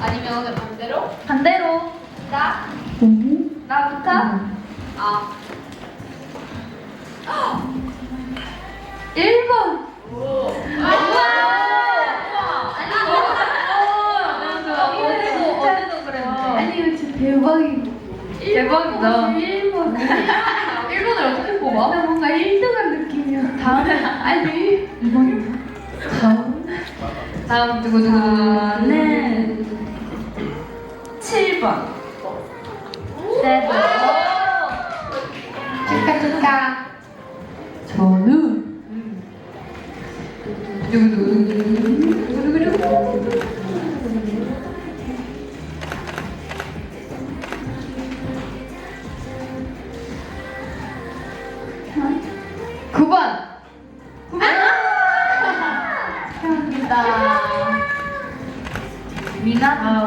아니면 반대로? 반대로. 나? 나부터? 아. 1번. 오. 아니, 너무 어제도, 어제도 그랬는데. 아니 이거 진짜 대박이고 대박이다. 1번 1번을 어떻게 뽑아? 나 뭔가 1등한 느낌이야 다음에 아니 2번이야 다음 다음 두구두구두 미남.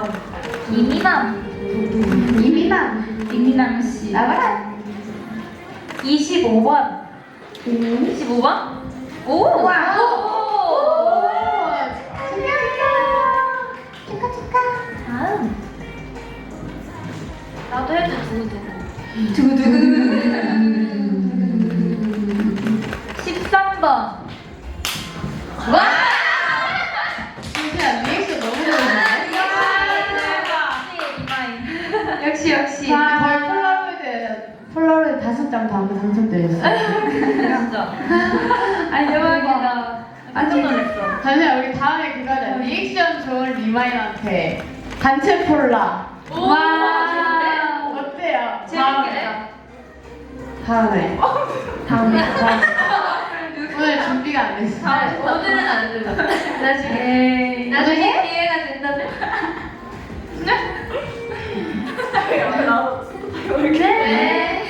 이미남. 이민아 이미남 씨. 나와라 25번. 25번? 오! 와. 나도 해줘, 두구두구. 13번. 와! 진짜 리액션 너무 좋은데 역시 역시 자. 거의 폴라로이드 폴라로이드 다섯 장 다음에 당첨되셨어요 진짜. 아니, 대박이다. 깜짝 놀랐어. 잠시만 우리 다음에 그거다 리액션 좋은 리마인한테 단체 폴라 와. 다음에. 다음에. 오늘 준비가 안 됐어. 아, 오늘은 안 들어. 나중에. 나중에 기회가 된다면. 네? 네. 네. 네.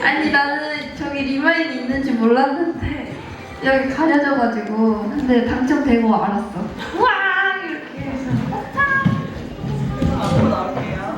아니 나는 저기 리마인드 있는지 몰랐는데 여기 가려져가지고 근데 당첨되고 알았어. 우와 이렇게 해서. 자, 나올게요.